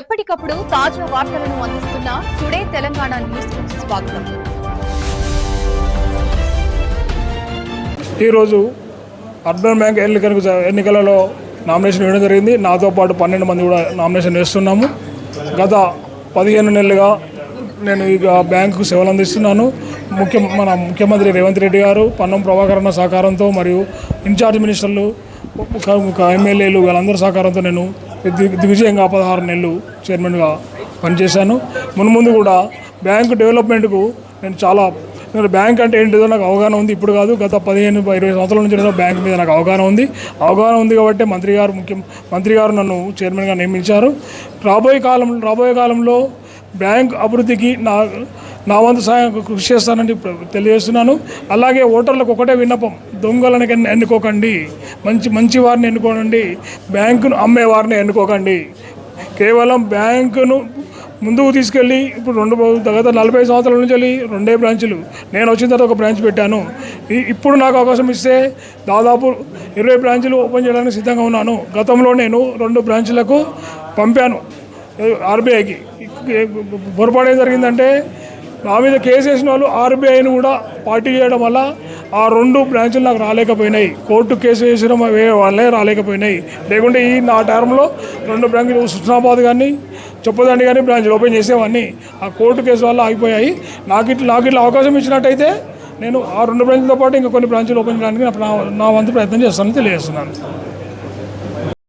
ఎప్పటికప్పుడు తాజా వార్తలను అందిస్తున్న టుడే తెలంగాణ న్యూస్ స్వాగతం. ఈరోజు అర్బన్ బ్యాంక్ ఎన్నికలకు ఎన్నికలలో నామినేషన్ వేయడం జరిగింది. నాతో పాటు పన్నెండు మంది కూడా నామినేషన్ వేస్తున్నాము. గత పదిహేను నెలలుగా నేను ఇక బ్యాంకుకు సేవలు అందిస్తున్నాను. ముఖ్య మన ముఖ్యమంత్రి రేవంత్ రెడ్డి గారు పన్నం ప్రభాకరణ సహకారంతో మరియు ఇన్ఛార్జ్ మినిస్టర్లు ఒక ఎమ్మెల్యేలు వీళ్ళందరి సహకారంతో నేను దిగ్విజయంగా పదహారు నెలలు చైర్మన్గా పనిచేశాను. మున్ముందు కూడా బ్యాంకు డెవలప్మెంట్కు నేను చాలా నేను బ్యాంక్ అంటే ఏంటిదో నాకు అవగాహన ఉంది. ఇప్పుడు కాదు గత పదిహేను ఇరవై సంవత్సరాల నుంచి నేను బ్యాంక్ మీద నాకు అవగాహన ఉంది. అవగాహన ఉంది కాబట్టి మంత్రి గారు ముఖ్య మంత్రి గారు నన్ను చైర్మన్గా నియమించారు. రాబోయే కాలం రాబోయే కాలంలో బ్యాంక్ అభివృద్ధికి నా నా వంతు సహాయం కృషి చేస్తానని తెలియజేస్తున్నాను. అలాగే ఓటర్లకు ఒకటే విన్నపం దొంగలను ఎన్నుకోకండి. మంచి మంచి వారిని ఎన్నుకోనండి. బ్యాంకును అమ్మే వారిని ఎన్నుకోకండి. కేవలం బ్యాంకును ముందుకు తీసుకెళ్ళి ఇప్పుడు రెండు గత నలభై సంవత్సరాల నుంచి వెళ్ళి రెండే బ్రాంచులు. నేను వచ్చిన తర్వాత ఒక బ్రాంచ్ పెట్టాను. ఇప్పుడు నాకు అవకాశం ఇస్తే దాదాపు ఇరవై బ్రాంచులు ఓపెన్ చేయడానికి సిద్ధంగా ఉన్నాను. గతంలో నేను రెండు బ్రాంచులకు పంపాను ఆర్బీఐకి. పొరపాటు ఏం జరిగిందంటే నా మీద కేసు వేసిన వాళ్ళు ఆర్బీఐని కూడా పార్టీ చేయడం వల్ల ఆ రెండు బ్రాంచులు నాకు రాలేకపోయినాయి. కోర్టు కేసు వేసిన వాళ్ళే రాలేకపోయినాయి. లేకుంటే ఈ నా టర్మ్లో రెండు బ్రాంచ్లు సుస్నాబాద్ కానీ చెప్పదండి కానీ బ్రాంచ్లు ఓపెన్ చేసేవాడిని. ఆ కోర్టు కేసు వల్ల ఆగిపోయాయి. నాకు ఇట్లా నాకు ఇట్లా అవకాశం ఇచ్చినట్టయితే నేను ఆ రెండు బ్రాంచ్లతో పాటు ఇంకా కొన్ని బ్రాంచ్లు ఓపెన్ చేయడానికి నా వంతు ప్రయత్నం చేస్తానని తెలియజేస్తున్నాను.